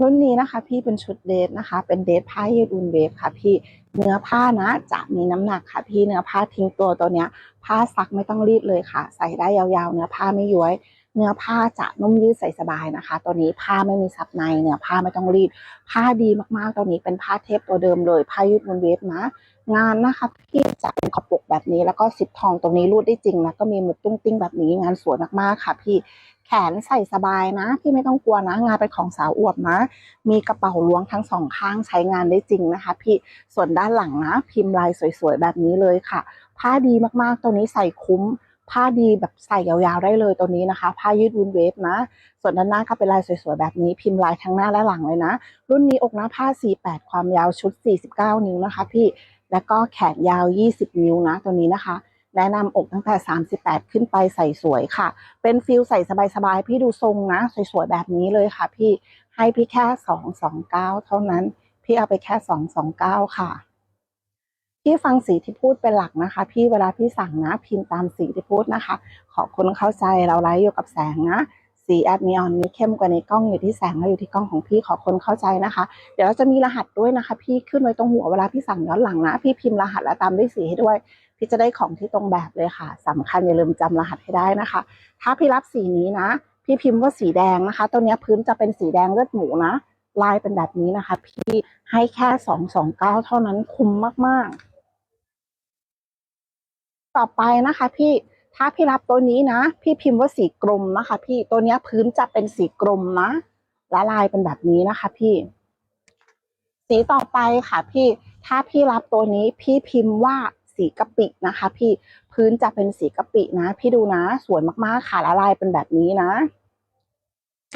รุ่นนี้นะคะพี่เป็นชุดเดทนะคะ เป็นเดทผ้ายืดอุ่นเวฟค่ะพี่เนื้อผ้านะจะมีน้ำหนักค่ะพี่เนื้อผ้าทิ้งตัวตัวเนี้ยผ้าซักไม่ต้องรีดเลยค่ะ ใส่ได้ยาวๆ เนื้อผ้าไม่ย้วย เนื้อผ้าจะนุ่มยืดใส่สบายนะคะ ตัวนี้ผ้าไม่มีซับในเนื้อผ้าไม่ต้องรีด ผ้าดีมากๆ ตัวนี้เป็นผ้าเทปตัวเดิมเลย ผ้ายืดบนเวฟนะ งานนะคะพี่จะเป็นขอบปกแบบนี้ แล้วก็ซิปทองตรงนี้รูดได้จริงแล้วก็มีมุดตุ้งติ้งแบบนี้งานสวยมากๆค่ะพี่แขนใส่สบายนะ พี่ไม่ต้องกลัวนะ งานเป็นของสาวอวบนะ มีกระเป๋าล้วงทั้งสองข้างใช้งานได้จริงนะคะ พี่ส่วนด้านหลังนะ พิมพ์ลายสวยๆแบบนี้เลยค่ะ ผ้าดีมากๆ ตัวนี้ใส่คุ้ม ผ้าดีแบบใส่ยาวๆได้เลยตัวนี้นะคะ ผ้ายืดวุ้นเวฟนะ ส่วนด้านหน้าก็เป็นลายสวยๆแบบนี้พิมพ์ลายทั้งหน้าและหลังเลยนะ รุ่นนี้อกหน้าผ้า 48 ความยาวชุด 49 นิ้วนะคะ พี่แล้วก็แขนยาว 20 นิ้วนะตัวนี้นะคะแนะนำอกตั้งแต่ 38 ขึ้นไปใส่สวยค่ะ เป็นฟิลใส่สบายๆ พี่ดูทรงนะ สวยๆ แบบนี้เลยค่ะ พี่ให้พี่แค่ 229 เท่านั้น พี่เอาไปแค่ 229 ค่ะ พี่ฟังสีที่พูดเป็นหลักนะคะ พี่เวลาพี่สั่งนะพิมพ์ตามสีที่พูดนะคะ ขอคุณเข้าใจเราไลฟ์อยู่กับแสงนะสีแอดนีออนมีเข้มกว่าในกล้องอยู่ที่แสงและอยู่ที่กล้องของพี่ขอคนเข้าใจนะคะ เดี๋ยวเราจะมีรหัสด้วยนะคะ พี่ขึ้นไว้ตรงหัวเวลาพี่สั่งย้อนหลังนะ พี่พิมพ์รหัสและตามด้วยสีให้ด้วย พี่จะได้ของที่ตรงแบบเลยค่ะสำคัญอย่าลืมจำรหัสให้ได้นะคะ ถ้าพี่รับสีนี้นะ พี่พิมพ์ว่าสีแดงนะคะ ตัวนี้พื้นจะเป็นสีแดงเลือดหมูนะลายเป็นแบบนี้นะคะ พี่ให้แค่สองสองเก้าเท่านั้นคุ้มมากๆ ต่อไปนะคะ พี่ถ้าพี่รับตัวนี้นะ พี่พิมพ์ว่าสีกรมนะคะ พี่ตัวเนี้ยพื้นจะเป็นสีกรมนะและลายเป็นแบบนี้นะคะ พี่ สีต่อไปค่ะ พี่ถ้าพี่รับตัวนี้พี่พิมพ์ว่าสีกะปินะคะ พี่พื้นจะเป็นสีกะปินะ พี่ดูนะสวยมากๆค่ะและลายเป็นแบบนี้นะ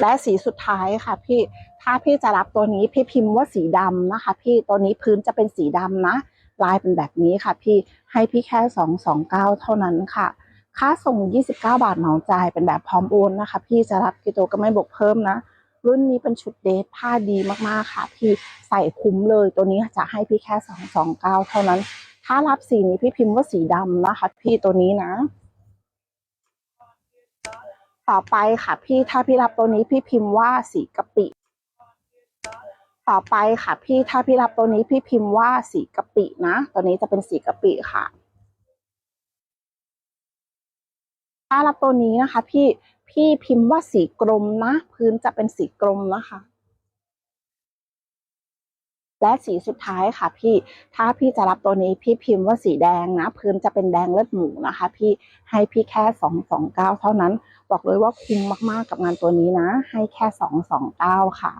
และสีสุดท้ายค่ะ พี่ถ้าพี่จะรับตัวนี้พี่พิมพ์ว่าสีดำนะคะ พี่ตัวนี้พื้นจะเป็นสีดำนะ ลายเป็นแบบนี้ค่ะ พี่ให้พี่แค่สองสองเก้าเท่านั้นค่ะ ค่าส่ง 29 บาทเหมาจ่ายเป็นแบบพร้อมโอนนะคะ พี่จะรับกิโลก็ไม่บวกเพิ่มนะ รุ่นนี้เป็นชุดเดทผ้าดีมากๆค่ะ พี่ใส่คุ้มเลยตัวนี้จะให้พี่แค่ 229 เท่านั้น ถ้ารับสีนี้พี่พิมพ์ว่าสีดำนะคะ พี่ตัวนี้นะต่อไปค่ะพี่ถ้าพี่รับตัวนี้พี่พิมพ์ว่าสีกะปิ ต่อไปค่ะพี่ถ้าพี่รับตัวนี้พี่พิมพ์ว่าสีกะปินะตัวนี้จะเป็นสีกะปิค่ะ ถ้ารับตัวนี้นะคะ พี่พี่พิมพ์ว่าสีกรมนะ พื้นจะเป็นสีกรมนะคะ และสีสุดท้ายค่ะ พี่ถ้าพี่จะรับตัวนี้พี่พิมพ์ว่าสีแดงนะพื้นจะเป็นแดงเลือดหมูนะคะ พี่ให้พี่แค่สองสองเก้าเท่านั้น บอกเลยว่าคุ้มมากๆกับงานตัวนี้นะ ให้แค่สองสองเก้าค่ะ